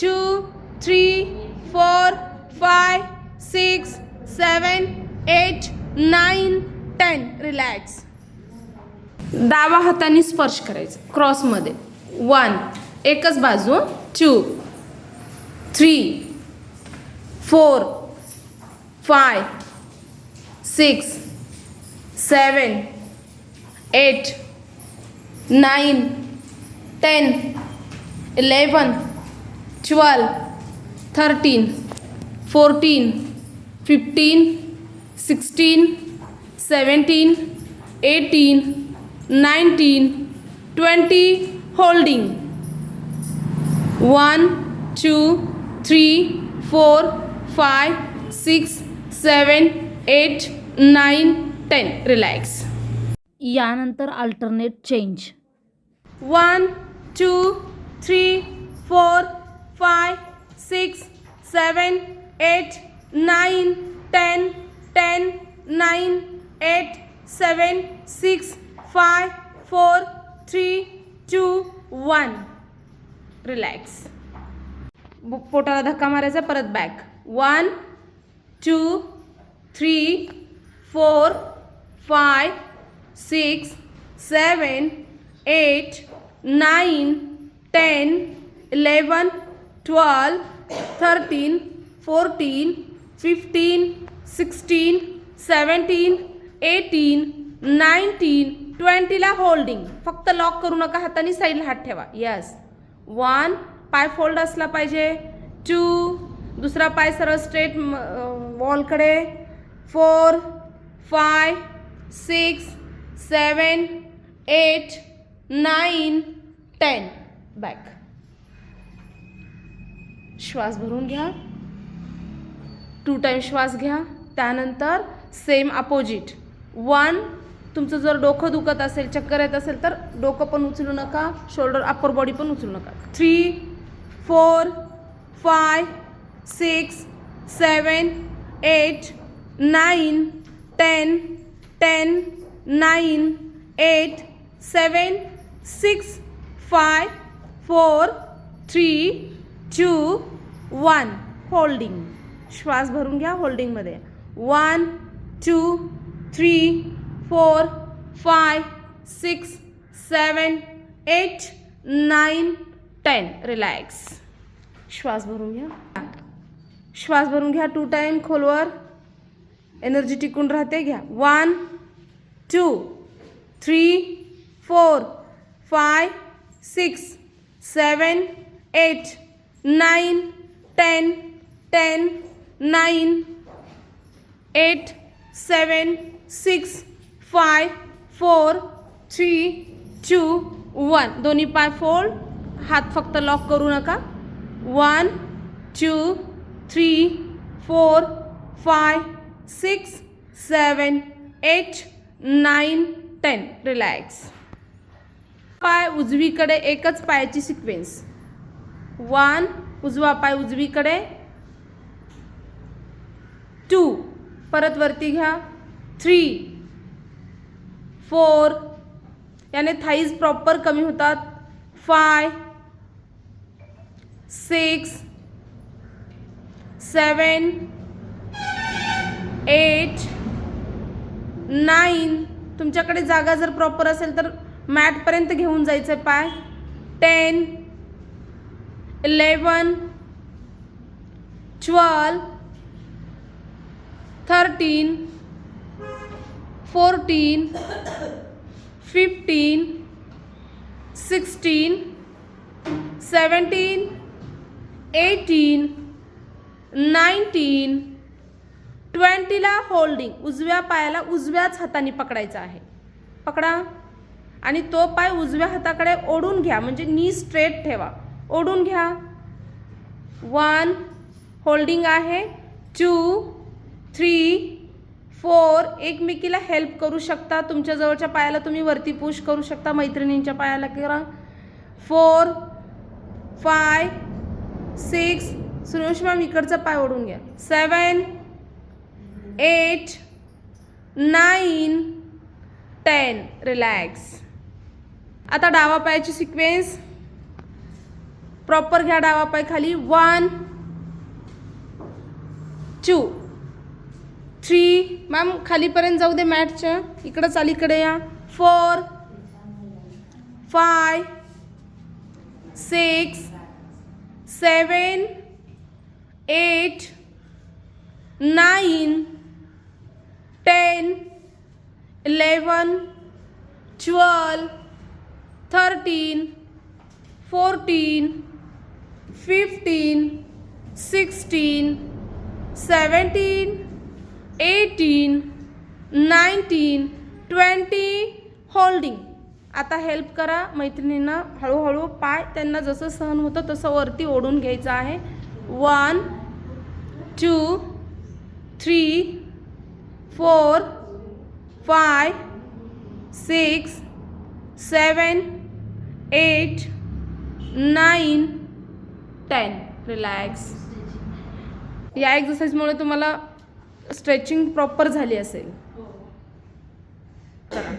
Two three four five six seven eight nine ten. Relax. डावा हाताने स्पर्श करायचं. क्रॉसमध्ये वन. एकच बाजू two. Three. Four. Five. Six. Seven. Eight. Nine. Ten. Eleven twelve thirteen fourteen fifteen sixteen seventeen eighteen nineteen twenty holding. One two three four five six seven eight nine ten. Relax. यानंतर alternate change one two three four five six seven eight nine ten ten nine eight seven six five four three two one relax पोटाला धक्का मारायचा परत back one two three four five six seven eight nine ten eleven twelve thirteen fourteen fifteen sixteen seventeen eighteen nineteen ट्वेंटीला holding फक्त lock करू नका हाताने साईडला हात ठेवा. यस वन पाय फोल्ड असला पाहिजे. टू दुसरा पाय सरळ straight वॉलकडे four five six seven eight nine ten back श्वास भरून घ्या. टू टाईम श्वास घ्या. त्यानंतर सेम अपोजिट वन तुमचं जर डोकं दुखत असेल चक्कर येत असेल तर डोकं पण उचलू नका. शोल्डर अप्पर बॉडी पण उचलू नका. Three four five six seven eight nine ten ten nine eight seven six five four three two, one. Holding श्वास भरून घ्या होल्डिंगमध्ये one two three four five six seven eight nine ten relax श्वास भरून घ्या. श्वास भरून घ्या टू टाईम खोलवर. एनर्जी टिकून राहते, घ्या. One two three four five six seven eight nine ten ten nine eight seven six five four three two one. दोन्ही पाय फोल्ड. हात फक्त लॉक करू नका. One two three four five six seven eight nine ten. Relax. पाय उजवीकडे एकच पायाची सिक्वेन्स. वन उजवा पाय उजवीकडे. टू परत वरती घ्या. Three four. याने थाईज प्रॉपर कमी होतात. Five six seven eight nine. तुमच्याकडे जागा जर प्रॉपर असेल तर मॅटपर्यंत घेऊन जायचं आहे पाय. Ten eleven twelve thirteen fourteen fifteen sixteen seventeen eighteen nineteen ट्वेंटीला holding उजव्या पायाला उजव्याच हाताने पकडायचा आहे. पकडा. आणि तो पाय उजव्या हाताकडे ओढून घ्या म्हणजे नी स्ट्रेट ठेवा. ओढून घ्या. वन होल्डिंग आहे. टू थ्री फोर एकमेकीला हेल्प करू शकता. तुमच्या जवळच्या पायाला तुम्ही वरती पुश करू शकता. मैत्रिणींच्या पायाला करा four five six Suresh ma'am इकडचा पाय ओढून घ्या. Seven eight nine ten relax आता डावा पायाची सिक्वेन्स प्रॉपर घ्या डावा पाय खाली. वन टू थ्री मॅम खालीपर्यंत जाऊ दे मॅटच्या इकडं चालीकडे या. Four five six seven eight nine ten eleven twelve thirteen fourteen fifteen sixteen seventeen eighteen nineteen twenty holding आता हेल्प करा. मैत्रिणींना हळूहळू पाय त्यांना जसं सहन होतं तसं वरती ओढून घ्यायचं आहे. One two three four five six seven eight nine ten relax. या एक्झरसाईजमुळे तुम्हाला स्ट्रेचिंग प्रॉपर झाली असेल. करा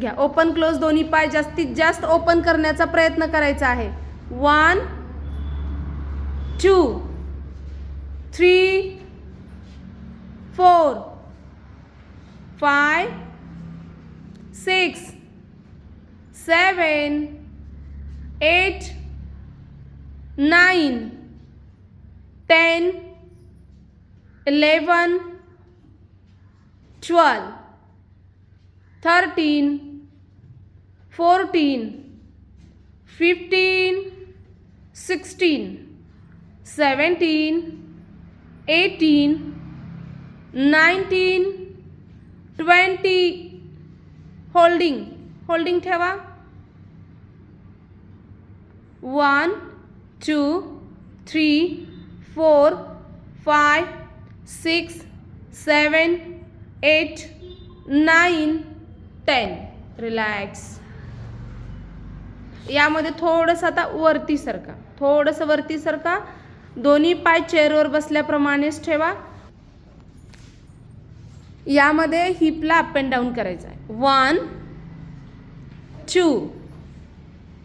घ्या. ओपन क्लोज दोन्ही पाय जास्तीत जास्त ओपन करण्याचा प्रयत्न करायचा आहे. One two three four five six seven eight nine, ten, eleven, twelve, thirteen, fourteen, fifteen, sixteen, seventeen, eighteen, nineteen, twenty. Holding, holding ठेवा. One. Two three four five six seven eight nine ten. Relax यामध्ये थोडंसं आता वरती सरका. थोडंसं वरती सरका. दोन्ही पाय चेअरवर बसल्याप्रमाणेच ठेवा. यामध्ये हिपला अप अँड डाऊन करायचं आहे. One two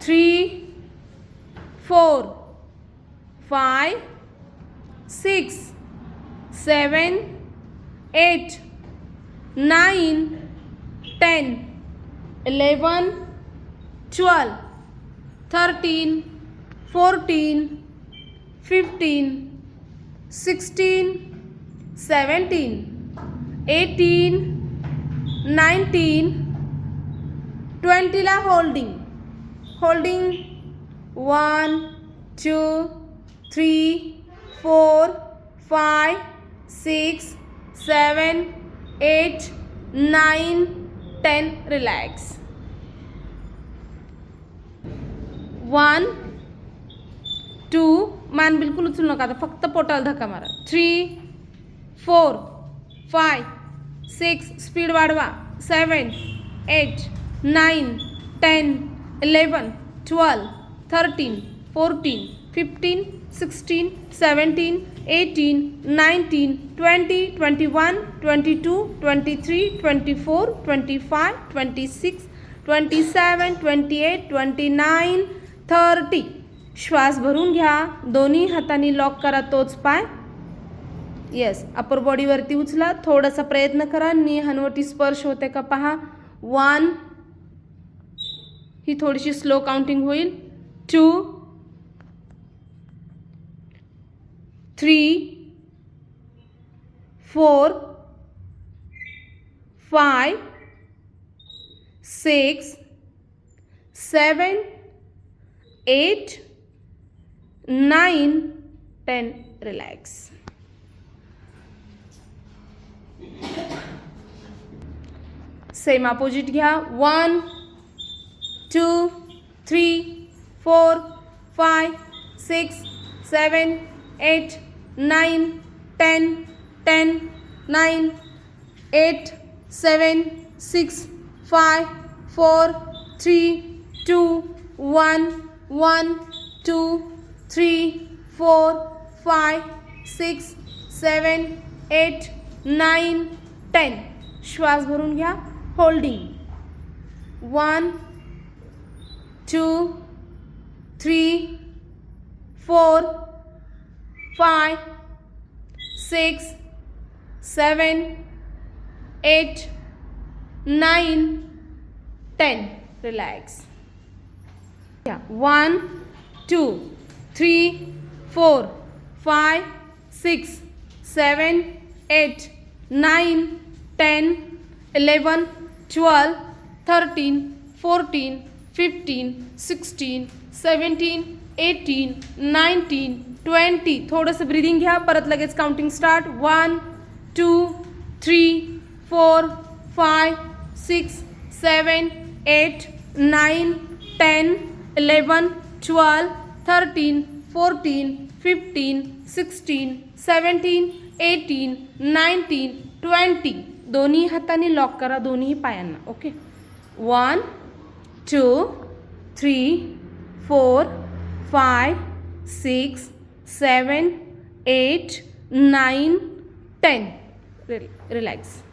three four five, six, seven, eight, nine, ten, eleven, twelve, thirteen, fourteen, fifteen, sixteen, seventeen, eighteen, nineteen, twenty la holding, holding one, two. Three four five six seven eight nine ten. Relax. One two. मान बिलकुल उचलू नका आता फक्त पोटाला धक्का मारा. Three four five six. Speed वाढवा. Seven eight nine ten eleven twelve thirteen fourteen fifteen sixteen seventeen eighteen nineteen twenty twenty one twenty two twenty three twenty four twenty five twenty six twenty seven twenty eight twenty nine thirty श्वास भरून घ्या. दोन्ही हाताने lock करा. तोच पाय. Yes अपर बॉडीवरती उचला. थोडासा प्रयत्न करा. नी हनवटी स्पर्श होते का पहा. वन ही थोडीशी स्लो काउंटिंग होईल. Two three, four, five, six, seven, eight, nine, ten. Relax. Same opposite घ्या one, two, three, four five six, seven, eight nine ten ten nine eight seven six five four three two one one two three four five six seven eight nine ten श्वास भरून घ्या holding one two three four five, six, seven, eight, nine, ten. Relax. Yeah. One, two, three, four, five, six, seven, eight, nine, ten, eleven, twelve, thirteen, fourteen, fifteen, sixteen, seventeen. Eighteen nineteen twenty. थोडंसं breathing घ्या परत लगेच counting start one two three four five six seven eight nine ten eleven twelve thirteen fourteen fifteen sixteen seventeen eighteen nineteen twenty दोन्ही हाताने lock करा दोन्ही पायांना okay one two three four five, six, seven, eight, nine, ten. Relax.